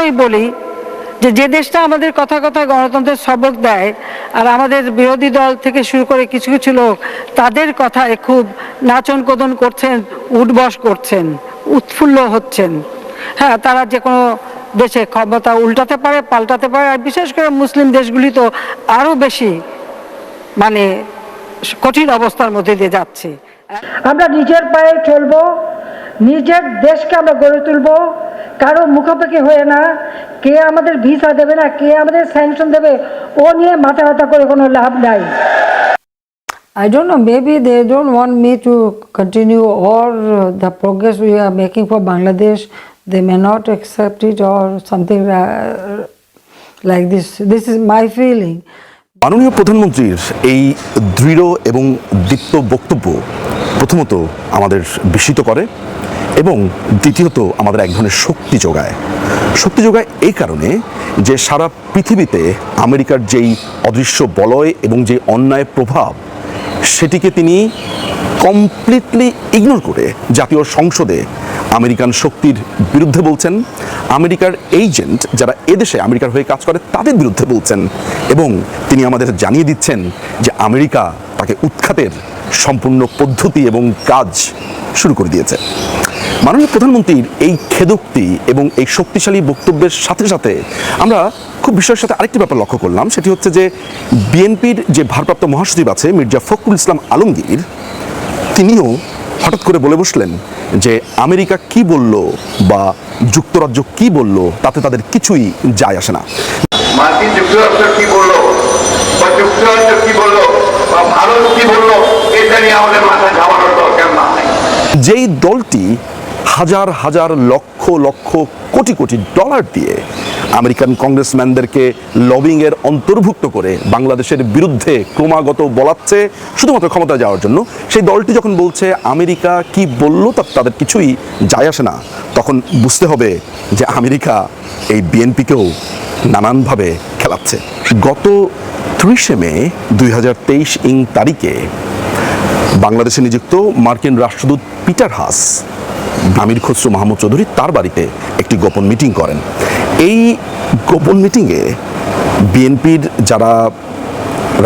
আমি বলি যে যে দেশটা আমাদের কথা কথা গণতন্ত্রের সবক দেয় আর আমাদের বিরোধী দল থেকে শুরু করে কিছু কিছু লোক তাদের কথায় খুব নাচন কোদন করছেন, উঠবস করছেন, উৎফুল্ল হচ্ছেন। হ্যাঁ তারা যে কোনো দেশে ক্ষমতা উল্টাতে পারে, পাল্টাতে পারে, আর বিশেষ করে মুসলিম দেশগুলি তো আরও বেশি মানে কঠিন অবস্থার মধ্যে দিয়ে যাচ্ছে। আমরা নিজের পায়ে চলবো, নিজের দেশকে আমরা গড়ে তুলবো কারও মুখাপেক্ষি হয়ে না কে আমাদের ভিসা দেবে না কে আমাদের স্যাংশন দেবে ও নিয়ে মাথা ব্যথা করে কোনো লাভ নাই I don't know, maybe they don't want me to continue or uh, the progress we are making for Bangladesh, they may not accept it or something uh, like this. This is my feeling. মাননীয় প্রধানমন্ত্রীর এই দৃঢ় এবং দীপ্ত বক্তব্য প্রথমত আমাদের বিস্মিত করে এবং দ্বিতীয়ত আমাদের এক ধরনের শক্তি যোগায়। শক্তি যোগায় এই কারণে যে সারা পৃথিবীতে আমেরিকার যেই অদৃশ্য বলয় এবং যে অন্যায় প্রভাব, সেটিকে তিনি কমপ্লিটলি ইগনোর করে জাতীয় সংসদে আমেরিকান শক্তির বিরুদ্ধে বলছেন, আমেরিকার এজেন্ট যারা এদেশে আমেরিকার হয়ে কাজ করে তাদের বিরুদ্ধে বলছেন এবং তিনি আমাদের জানিয়ে দিচ্ছেন যে আমেরিকা তাকে উৎখাতের সম্পূর্ণ পদ্ধতি এবং কাজ শুরু করে দিয়েছে। মাননীয় প্রধানমন্ত্রীর এই খেদোক্তি এবং এই শক্তিশালী বক্তব্যের সাথে সাথে আমরা খুব বিষয়ের সাথে আরেকটি ব্যাপার লক্ষ্য করলাম, সেটি হচ্ছে যে বিএনপির যে ভারপ্রাপ্ত মহাসচিব আছে মির্জা ফখরুল ইসলাম আলমগীর, তিনিও হঠাৎ করে বলে বসলেন যে আমেরিকা কি বলল বা যুক্তরাজ্য কি বলল তাতে তাদের কিছুই যায় আসে না। মার্কিন যুক্তরাষ্ট্র কি বলল বা যুক্তরাষ্ট্র কি বলল বা ভারত কি বলল এটা নিয়ে আমাদের মাথা ঘামানোর দরকার না যেই দলটি হাজার হাজার লক্ষ লক্ষ কোটি কোটি ডলার দিয়ে আমেরিকান কংগ্রেসম্যানদেরকে লবিংয়ের অন্তর্ভুক্ত করে বাংলাদেশের বিরুদ্ধে ক্রমাগত বলাচ্ছে, শুধুমাত্র ক্ষমতা যাওয়ার জন্য। সেই দলটি যখন বলছে আমেরিকা কি বলল তা তাদের কিছুই যায় আসে না। তখন বুঝতে হবে যে আমেরিকা এই বিএনপিকেও নানানভাবে খেলাচ্ছে। গত ত্রিশে মে দুই হাজার তেইশ ইং তারিখে বাংলাদেশে নিযুক্ত মার্কিন রাষ্ট্রদূত পিটার হাস আমির খসরু মাহমুদ চৌধুরী তার বাড়িতে একটি গোপন মিটিং করেন। এই গোপন মিটিংয়ে বিএনপির যারা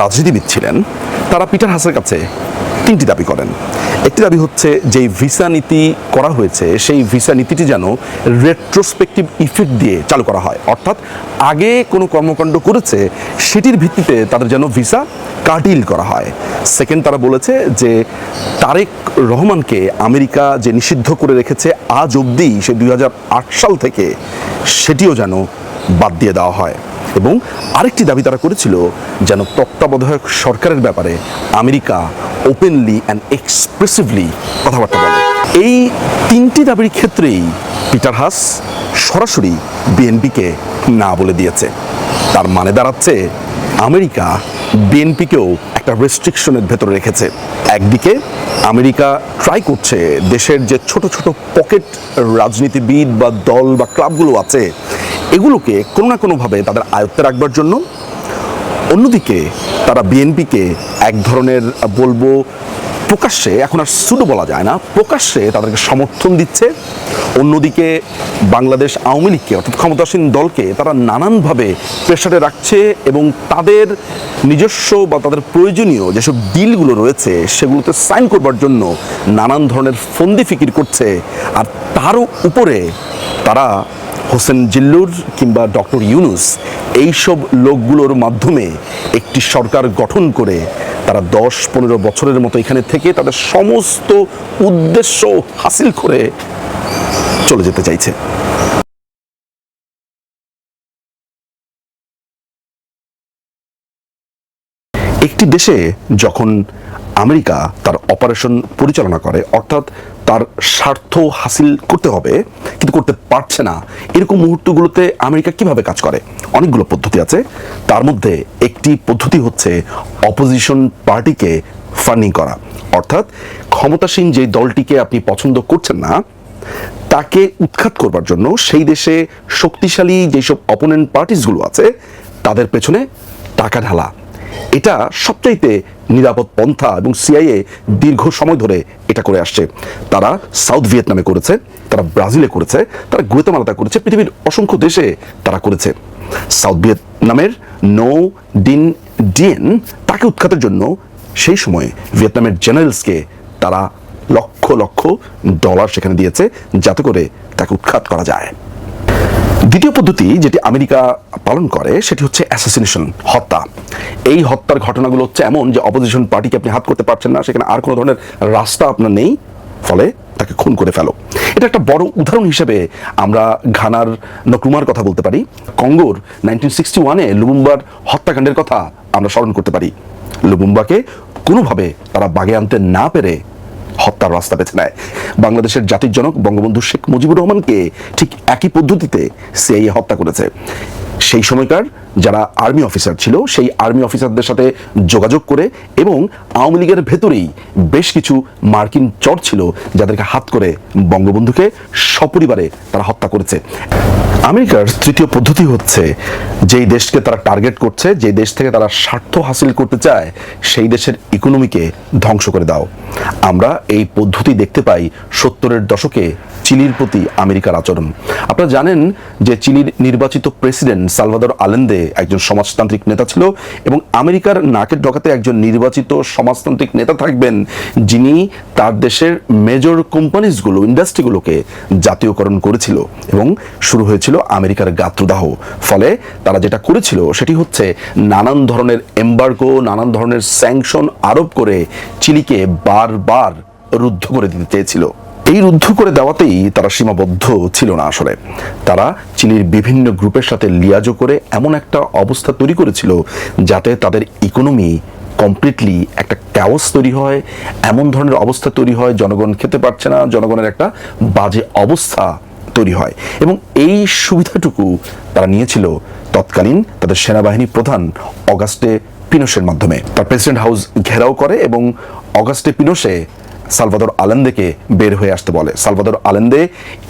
রাজনীতিবিদ ছিলেন, তারা পিটার হাসের কাছে তিনটি দাবি করেন। একটি দাবি হচ্ছে যে ভিসা নীতি করা হয়েছে, সেই ভিসা নীতিটি যেন রেট্রোস্পেক্টিভ ইফেক্ট দিয়ে চালু করা হয়। অর্থাৎ, আগে কোনো কর্মকাণ্ড করেছে, সেটির ভিত্তিতে তাদের যেন ভিসা কাটিল করা হয়। সেকেন্ড তারা বলেছে যে, তারেক রহমানকে আমেরিকা যে নিষিদ্ধ করে রেখেছে, আজ অবধি সে দুই হাজার আট সাল থেকে সেটিও যেন বাদ দিয়ে দেওয়া হয়। এবং আরেকটি দাবি তারা করেছিল, যেন তত্ত্বাবধায়ক সরকারের ব্যাপারে আমেরিকা ওপেনলি অ্যান্ড এক্সপ্রেসিভলি কথাবার্তা বলে। এই তিনটি দাবির ক্ষেত্রেই পিটার হাস সরাসরি বিএনপিকে না বলে দিয়েছে। তার মানে দাঁড়াচ্ছে আমেরিকা বিএনপিকেও একটা রেস্ট্রিকশনের ভেতরে রেখেছে। একদিকে আমেরিকা ট্রাই করছে দেশের যে ছোট ছোট পকেট রাজনীতিবিদ বা দল বা ক্লাবগুলো আছে, এগুলোকে কোনো না কোনোভাবে তাদের আয়ত্তে রাখবার জন্য অন্যদিকে তারা বিএনপিকে এক ধরনের বলব প্রকাশ্যে, এখন আর সুডো বলা যায় না, প্রকাশ্যে তাদেরকে সমর্থন দিচ্ছে। অন্যদিকে বাংলাদেশ আওয়ামী লীগকে, অর্থাৎ ক্ষমতাসীন দলকে, তারা নানানভাবে প্রেশারে রাখছে এবং তাদের নিজস্ব বা তাদের প্রয়োজনীয় যেসব ডিলগুলো রয়েছে, সেগুলোতে সাইন করবার জন্য নানান ধরনের ফন্দি ফিকির করছে। আর তারও উপরে তারা হোসেন জিল্লুর কিংবা ডক্টর ইউনুস, এইসব লোকগুলোর মাধ্যমে একটি সরকার গঠন করে তারা দশ পনেরো বছরের মতো এখানে থেকে তাদের সমস্ত উদ্দেশ্য হাসিল করে চলে যেতে চাইছে। একটি দেশে যখন আমেরিকা তার অপারেশন পরিচালনা করে, অর্থাৎ তার স্বার্থ হাসিল করতে হবে, কিন্তু করতে পারছে না। এরকম মুহূর্তগুলোতে আমেরিকা কীভাবে কাজ করে? অনেকগুলো পদ্ধতি আছে। তার মধ্যে একটি পদ্ধতি হচ্ছে অপোজিশন পার্টিকে ফান্ডিং করা। অর্থাৎ ক্ষমতাসীন যে দলটিকে আপনি পছন্দ করছেন না, তাকে উৎখাত করবার জন্য সেই দেশে শক্তিশালী যেসব অপোনেন্ট পার্টিসগুলো আছে, তাদের পেছনে টাকা ঢালা। এটা সবচাইতে নিরাপদ পন্থা এবং সিআইএ দীর্ঘ সময় ধরে এটা করে আসছে। তারা সাউথ ভিয়েতনামে করেছে, তারা ব্রাজিলে করেছে, তারা গুয়েতামালাতে করেছে, পৃথিবীর অসংখ্য দেশে তারা করেছে। সাউথ ভিয়েতনামের নো ডিন ডিএন তাকে উৎখাতের জন্য সেই সময় ভিয়েতনামের জেনারেলসকে তারা লক্ষ লক্ষ ডলার সেখানে দিয়েছে, যাতে করে তাকে উৎখাত করা যায়। দ্বিতীয় পদ্ধতি যেটি আমেরিকা পালন করে, সেটি হচ্ছে অ্যাসাসিনেশন হত্যা। এই হত্যার ঘটনাগুলো হচ্ছে এমন যে অপোজিশন পার্টিকে আপনি হাত করতে পারছেন না, সেখানে আর কোনো ধরনের রাস্তা আপনার নেই, ফলে তাকে খুন করে ফেলো। এটা একটা বড় উদাহরণ হিসেবে আমরা ঘানার নক্রুমার কথা বলতে পারি। কঙ্গোর নাইনটিন সিক্সটি ওয়ানে লুবুম্বার হত্যাকাণ্ডের কথা আমরা স্মরণ করতে পারি। লুবুম্বাকে কোনোভাবে তারা বাগে আনতে না পেরে হত্যার রাস্তা বেছে নেয়। বাংলাদেশের জাতির জনক বঙ্গবন্ধু শেখ মুজিবুর রহমানকে ঠিক একই পদ্ধতিতে সিআইএ হত্যা করেছে। সেই সময়কার যারা আর্মি অফিসার ছিল, সেই আর্মি অফিসারদের সাথে যোগাযোগ করে এবং আওয়ামী লীগের ভেতরেই বেশ কিছু মার্কিন চর ছিল, যাদেরকে হাত করে বঙ্গবন্ধুকে সপরিবারে তারা হত্যা করেছে। আমেরিকার তৃতীয় পদ্ধতি হচ্ছে, যেই দেশকে তারা টার্গেট করছে যে দেশ থেকে তারা স্বার্থ হাসিল করতে চায়, সেই দেশের ইকোনমিকে ধ্বংস করে দাও। আমরা এই পদ্ধতি দেখতে পাই সত্তরের দশকে চিলির প্রতি আমেরিকার আচরণ। আপনারা জানেন যে চিলির নির্বাচিত প্রেসিডেন্ট সালভাদর আলেন্দে একজন সমাজতান্ত্রিক নেতা ছিল এবং আমেরিকার নাকের ডকাতে একজন নির্বাচিত সমাজতান্ত্রিক নেতা থাকবেন যিনি তার দেশের মেজর কোম্পানিজগুলো ইন্ডাস্ট্রিগুলোকে জাতীয়করণ করেছিল এবং শুরু হয়েছিল আমেরিকার গাত্রদাহ। ফলে তারা যেটা করেছিল সেটি হচ্ছে নানান ধরনের এম্বার্গো নানান ধরনের স্যাংশন আরোপ করে চিলিকে বারবার রুদ্ধ করে দিতে চেয়েছিল। এই রুদ্ধ করে দেওয়াতেই তারা সীমাবদ্ধ ছিল না আসলে। তারা চিলির বিভিন্ন গ্রুপের সাথে লিয়াজো করে এমন একটা অবস্থা তৈরি করেছিল যাতে তাদের ইকোনমি কমপ্লিটলি একটা ক্যাওস তৈরি হয়, এমন ধরনের অবস্থা তৈরি হয়, জনগণ খেতে পারছে না, জনগণের একটা বাজে অবস্থা তৈরি হয়। এবং এই সুবিধাটুকু তারা নিয়েছিল তৎকালীন তাদের সেনাবাহিনী প্রধান অগাস্টে পিনোশের মাধ্যমে। তার প্রেসিডেন্ট হাউস ঘেরাও করে এবং অগাস্টে পিনোশে সালভাদর আলেন্দেকে বের হয়ে আসতে বলে। সালভাদর আলেন্দে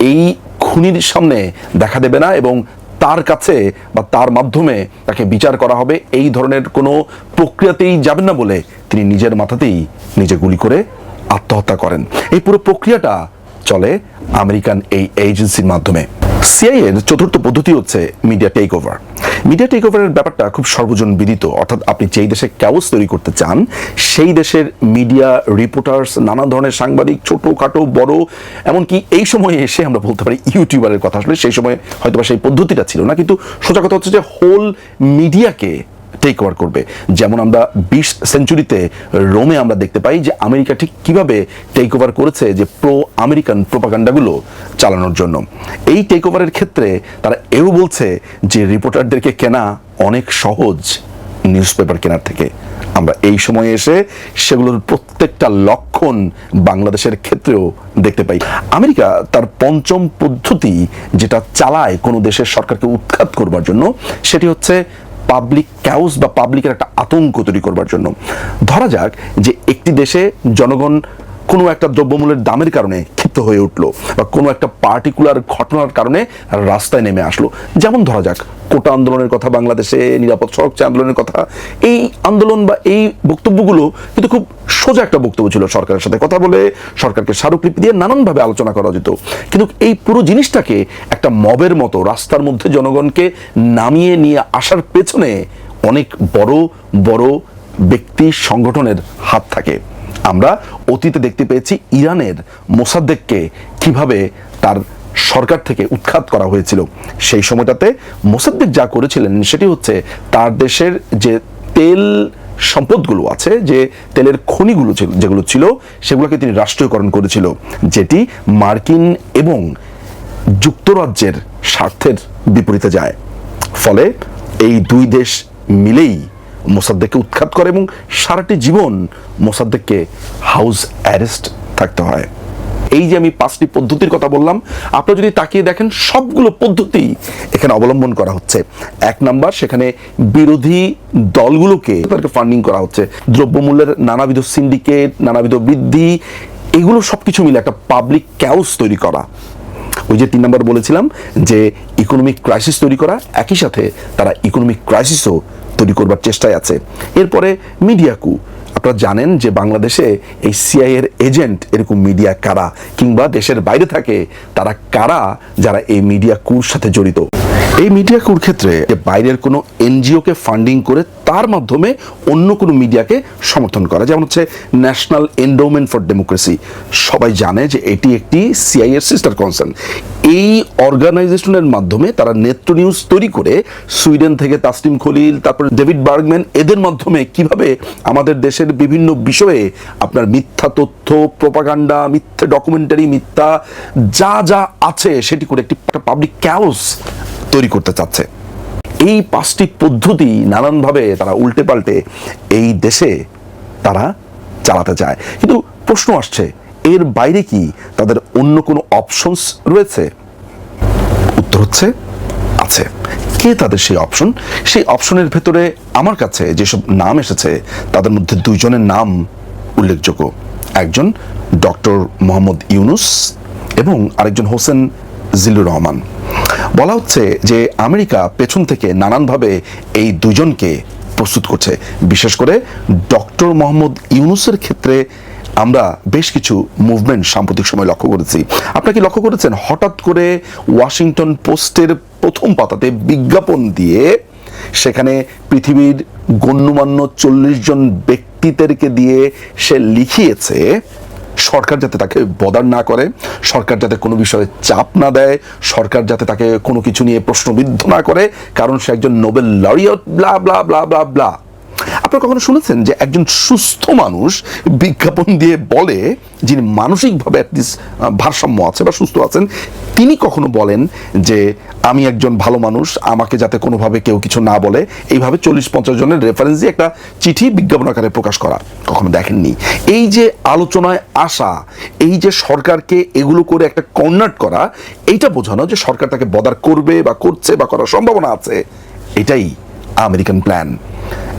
এই খুনির সামনে দেখা দেবে না এবং তার কাছে বা তার মাধ্যমে তাকে বিচার করা হবে। এই ধরনের কোনো প্রক্রিয়াতেই যাবেন না বলে তিনি নিজের মাথাতেই নিজে গুলি করে আত্মহত্যা করেন। এই পুরো প্রক্রিয়াটা চলে আমেরিকান এই এজেন্সির মাধ্যমে। সিআই এর চতুর্থ পদ্ধতি হচ্ছে media take over media take ওভারের ব্যাপারটা খুব সর্বজন বিদিত, অর্থাৎ আপনি যেই দেশে ক্যাওস তৈরি করতে চান, সেই দেশের মিডিয়া রিপোর্টার্স নানা ধরনের সাংবাদিক ছোটোখাটো বড়, এমনকি এই সময়ে এসে আমরা বলতে পারি ইউটিউবারের কথা আসলে, সেই সময় হয়তো সেই পদ্ধতিটা ছিল না, কিন্তু সোজা কথা হচ্ছে যে হোল মিডিয়াকে টেক ওভার করবে। যেমন আমরা বিশ সেঞ্চুরিতে রোমে আমরা দেখতে পাই যে আমেরিকা ঠিক কীভাবে টেক ওভার করেছে যে প্রো আমেরিকান প্রোপাগান্ডাগুলো চালানোর জন্য। এই টেক ওভারের ক্ষেত্রে তারা এও বলছে যে রিপোর্টারদেরকে কেনা অনেক সহজ নিউজ পেপার কেনার থেকে। আমরা এই সময়ে এসে সেগুলোর প্রত্যেকটা লক্ষণ বাংলাদেশের ক্ষেত্রেও দেখতে পাই। আমেরিকা তার পঞ্চম পদ্ধতি যেটা চালায় কোনো দেশের সরকারকে উৎখাত করবার জন্য, সেটি হচ্ছে পাবলিক ক্যাউস বা পাবলিকের একটা আতঙ্ক তৈরি করবার জন্য। ধরা যাক যে একটি দেশে জনগণ কোনো একটা দ্রব্যমূল্যের দামের কারণে ক্ষিপ্ত হয়ে উঠল বা কোনো একটা পার্টিকুলার ঘটনার কারণে রাস্তায় নেমে আসলো। যেমন ধরা যাক, কোটা আন্দোলনের কথা, বাংলাদেশে নিরাপদ সড়ক আন্দোলনের কথা। এই আন্দোলন বা এই বক্তব্যগুলো কিন্তু খুব সোজা একটা বক্তব্য ছিল সরকারের সাথে। কথা বলে সরকারকে স্মারকলিপি দিয়ে নানানভাবে আলোচনা করা যেত। কিন্তু এই পুরো জিনিসটাকে একটা মবের মতো রাস্তার মধ্যে জনগণকে নামিয়ে নিয়ে আসার পেছনে অনেক বড় বড় ব্যক্তি সংগঠনের হাত থাকে। আমরা অতীতে দেখতে পেয়েছি ইরানের মোসাদ্দেককে কীভাবে তার সরকার থেকে উৎখাত করা হয়েছিল। সেই সময়টাতে মোসাদ্দেক যা করেছিলেন সেটি হচ্ছে তার দেশের যে তেল সম্পদগুলো আছে, যে তেলের খনিগুলো যেগুলো ছিল, সেগুলোকে তিনি রাষ্ট্রীয়করণ করেছিল, যেটি মার্কিন এবং যুক্তরাজ্যের স্বার্থের বিপরীতে যায়। ফলে এই দুই দেশ মিলেই মোসাদ্দেককে উৎখাত করে এবং সারাটি জীবন মোসাদ্দেককে হাউস অ্যারেস্ট থাকতে হয়। এই যে আমি পাঁচটি পদ্ধতির কথা বললাম আপনারা যদি তাকিয়ে দেখেন, সবগুলো পদ্ধতি এখানে অবলম্বন করা হচ্ছে। এক নাম্বার, সেখানে বিরোধী দলগুলোকে তাদেরকে ফান্ডিং করা হচ্ছে। দ্রব্যমূল্যের নানাবিধ সিন্ডিকেট নানাবিধ বৃদ্ধি, এগুলো সবকিছু মিলে একটা পাবলিক ক্যাউস তৈরি করা। ওই যে তিন নম্বর বলেছিলাম যে ইকোনমিক ক্রাইসিস তৈরি করা, একই সাথে তারা ইকোনমিক ক্রাইসিসও তৈরি করবার চেষ্টায় আছে। এরপরে মিডিয়া কু আপনারা জানেন যে বাংলাদেশে এই সিআই এর এজেন্ট এরকম মিডিয়া কারা কিংবা দেশের বাইরে থাকে, তারা কারা যারা এই মিডিয়া কুর সাথে জড়িত? এই মিডিয়া কুর ক্ষেত্রে বাইরের কোনো এনজিওকে ফান্ডিং করে তার মাধ্যমে অন্য কোনো মিডিয়াকে সমর্থন করা। যেমন হচ্ছে ন্যাশনাল এন্ডোমেন্ট ফর ডেমোক্রেসি সবাই জানে যে এটি একটি সিআই এর সিস্টার কনসার্ন এই অর্গানাইজেশনের মাধ্যমে তারা নেত্র নিউজ তৈরি করে সুইডেন থেকে তাসলিম খলিল, তারপর ডেভিড বার্গম্যান, এদের মাধ্যমে কীভাবে আমাদের দেশের বিভিন্ন বিষয়ে আপনার মিথ্যা তথ্য প্রপাগান্ডা মিথ্যা ডকুমেন্টারি মিথ্যা যা যা আছে সেটি করে একটি পাবলিক ক্যাওস তৈরি করতে চাচ্ছে। এই পাঁচটি পদ্ধতি নানানভাবে তারা উল্টে পাল্টে এই দেশে তারা চালাতে চায়। কিন্তু প্রশ্ন আসছে, এর বাইরে কি তাদের অন্য কোনো অপশনস রয়েছে? উত্তর হচ্ছে, আছে। কে তাদের সেই অপশন সেই অপশনের ভেতরে আমার কাছে যেসব নাম এসেছে, তাদের মধ্যে দুইজনের নাম উল্লেখযোগ্য। একজন ডক্টর মোহাম্মদ ইউনুস এবং আরেকজন হোসেন জিল্লুর রহমান। বলা হচ্ছে যে আমেরিকা পেছন থেকে নানানভাবে এই দুজনকে প্রস্তুত করছে। বিশেষ করে ডক্টর মোহাম্মদ ইউনুসের ক্ষেত্রে আমরা বেশ কিছু মুভমেন্ট সাম্প্রতিক সময় লক্ষ্য করেছি। আপনারা কি লক্ষ্য করেছেন? হঠাৎ করে ওয়াশিংটন পোস্টের প্রথম পাতাতে বিজ্ঞাপন দিয়ে সেখানে পৃথিবীর গণ্যমান্য চল্লিশ জন ব্যক্তিদেরকে দিয়ে সে লিখিয়েছে সরকার যাতে তাকে বদার না করে, সরকার যাতে কোনো বিষয়ে চাপ না দেয়, সরকার যাতে তাকে কোনো কিছু নিয়ে প্রশ্নবিদ্ধ না করে, কারণ সে একজন Nobel laureate blah blah blah blah blah আপনারা কখনো শুনেছেন যে একজন সুস্থ মানুষ বিজ্ঞাপন দিয়ে বলে যিনি মানসিকভাবে অ্যাটলিস্ট ভারসাম্য আছে বা সুস্থ আছেন, তিনি কখনো বলেন যে আমি একজন ভালো মানুষ, আমাকে যাতে কোনোভাবে কেউ কিছু না বলে? এইভাবে চল্লিশ পঞ্চাশ জনের রেফারেন্স দিয়ে একটা চিঠি বিজ্ঞাপন আকারে প্রকাশ করা কখনো দেখেননি। এই যে আলোচনায় আসা, এই যে সরকারকে এগুলো করে একটা কর্নার করা, এইটা বোঝানো যে সরকার তাকে বদার করবে বা করছে বা করার সম্ভাবনা আছে, এটাই। American plan.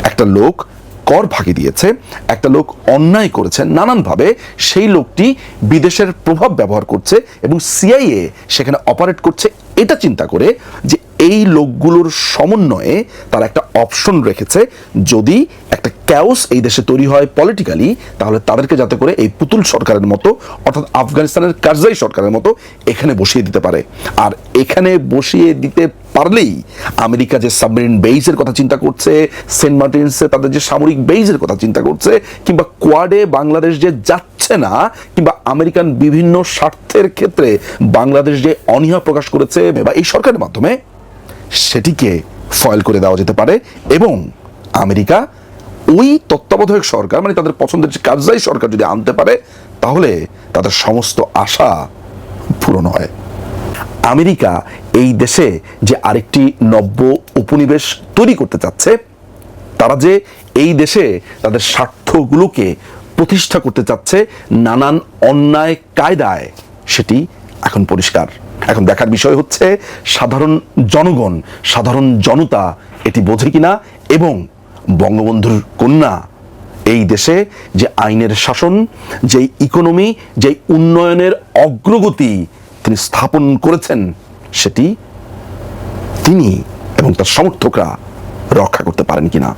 একটা লোক কর ফাঁকি দিয়েছে, একটা লোক অন্যায় করেছে, নানানভাবে সেই লোকটি বিদেশের প্রভাব ব্যবহার করছে এবং সিআইএ সেখানে অপারেট করছে। এটা চিন্তা করে যে এই লোকগুলোর সমন্বয়ে তারা একটা অপশন রেখেছে। যদি একটা ক্যাওস এই দেশে তৈরি হয় পলিটিক্যালি, তাহলে তাদেরকে যাতে করে এই পুতুল সরকারের মতো, অর্থাৎ আফগানিস্তানের কারজাই সরকারের মতো, এখানে বসিয়ে দিতে পারে। আর এখানে বসিয়ে দিতে পারলেই আমেরিকা যে সাবমেরিন বেইজের কথা চিন্তা করছে, সেন্ট মার্টিনসে তাদের যে সামরিক বেইজের কথা চিন্তা করছে, কিংবা কোয়াডে বাংলাদেশ যে যাচ্ছে না, কিংবা আমেরিকান বিভিন্ন স্বার্থের ক্ষেত্রে বাংলাদেশ যে অনীহা প্রকাশ করেছে বা এই সরকারের মাধ্যমে, সেটিকে ফয়েল করে দেওয়া যেতে পারে এবং আমেরিকা ওই তত্ত্বাবধায়ক সরকার মানে তাদের পছন্দের যে কারজাই সরকার যদি আনতে পারে, তাহলে তাদের সমস্ত আশা পূরণ হয়। আমেরিকা এই দেশে যে আরেকটি নব্য উপনিবেশ তৈরি করতে চাচ্ছে, তারা যে এই দেশে তাদের স্বার্থগুলোকে প্রতিষ্ঠা করতে চাচ্ছে নানান অন্যায় কায়দায়, সেটি এখন পরিষ্কার। এখন দেখার বিষয় হচ্ছে সাধারণ জনগণ, সাধারণ জনতা এটি বোঝে কিনা এবং বঙ্গবন্ধুর কন্যা এই দেশে যে আইনের শাসন, যে ইকোনমি, যে উন্নয়নের অগ্রগতি তিনি স্থাপন করেছেন সেটি তিনি এবং তার সমর্থকরা রক্ষা করতে পারেন কিনা।